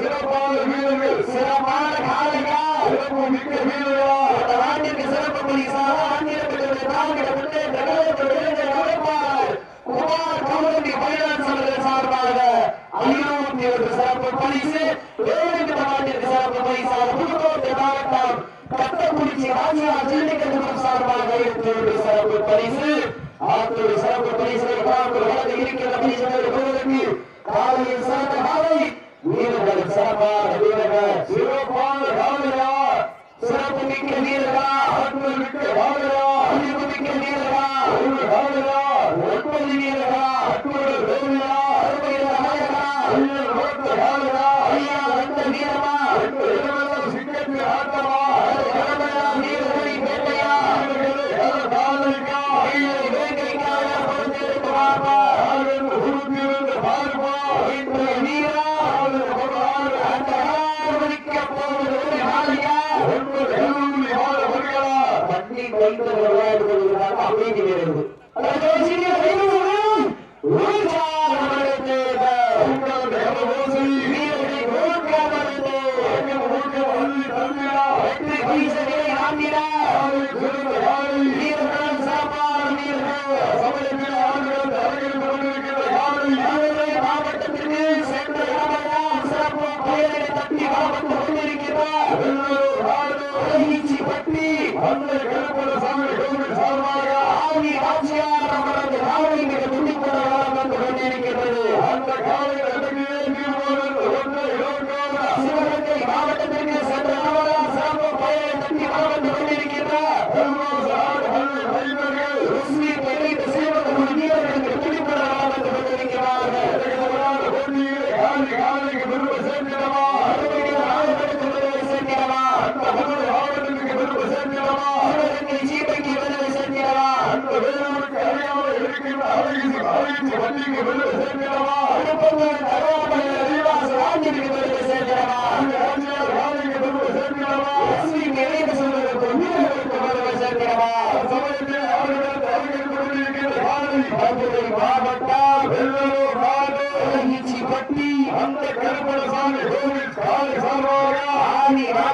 சிறப்பான வீரர்கள் சிறப்பான காலைகள் சிறப்பு மிக்க வீரர்கள் செய்தி வருகிறது மாவட்டத்திற்கு சென்ற தப்பி மாவட்ட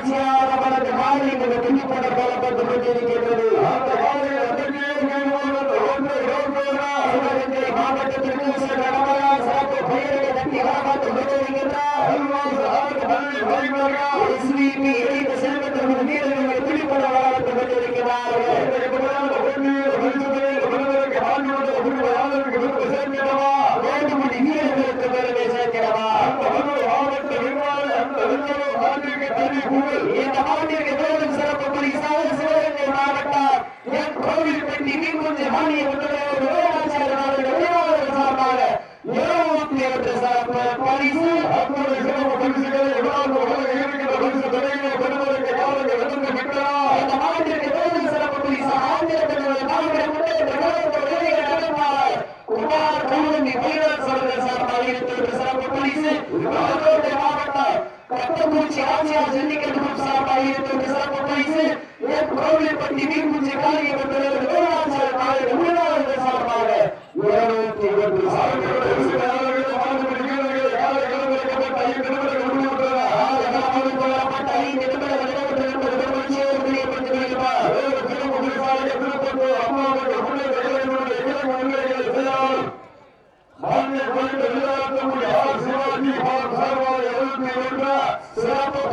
சாட்சியாளர்களுக்கு மாதிரி இந்த துணி போட போலப்பட்டு கொண்டிருக்கின்றது அந்த மாவட்டத்திற்கு சிறப்பு பெயரை தட்டி வரலாற்று கொண்டிருக்கின்றார் செல்வத்திற்கு வீரர்களை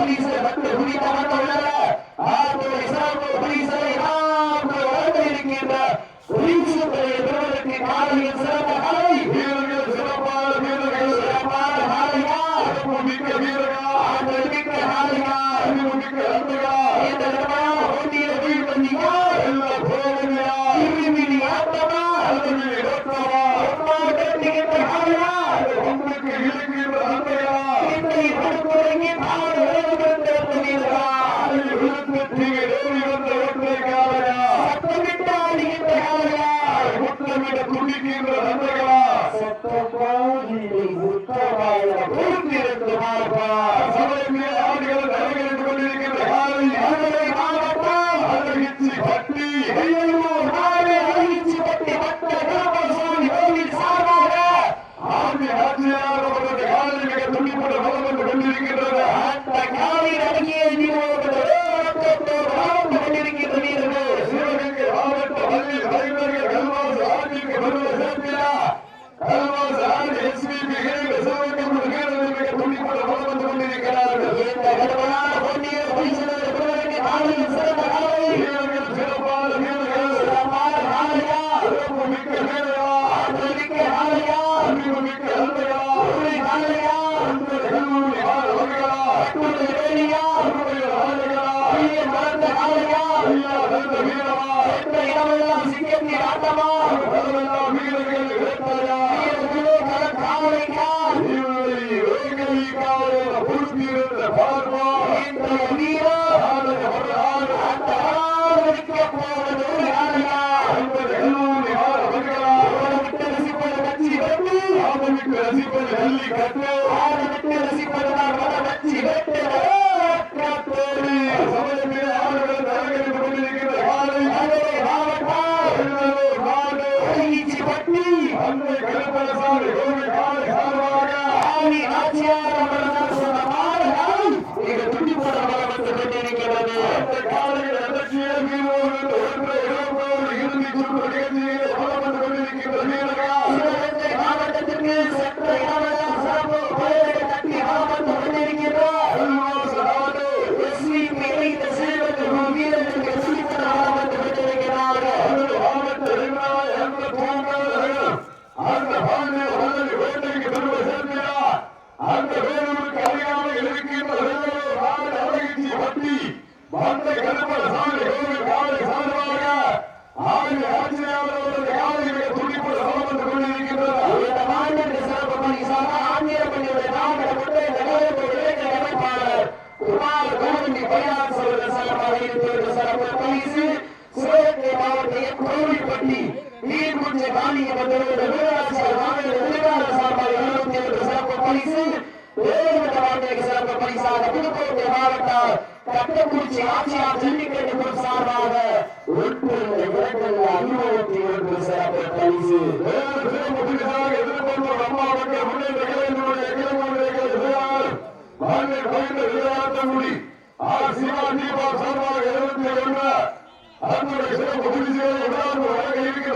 ¡Vamos! ¡Vamos! முற்றமிட துடிக்கின்ற நன்மைகளா வீரமா வீரமா தூத்துக்குடி மாவட்ட கட்டக்குறிச்சி ஆட்சியார் ஜல்லிக்கட்டு குழு சார்பாக ஒன்று இரண்டு ஐம்பத்தி ஒன்று சிறப்பு பரிசு. எதிர்பார்க்கும் அம்மா மக்கள் அதனுடைய சிறப்பு பரிசுகளை எல்லாரும் வழங்க இருக்கிற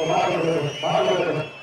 மாறு மாறு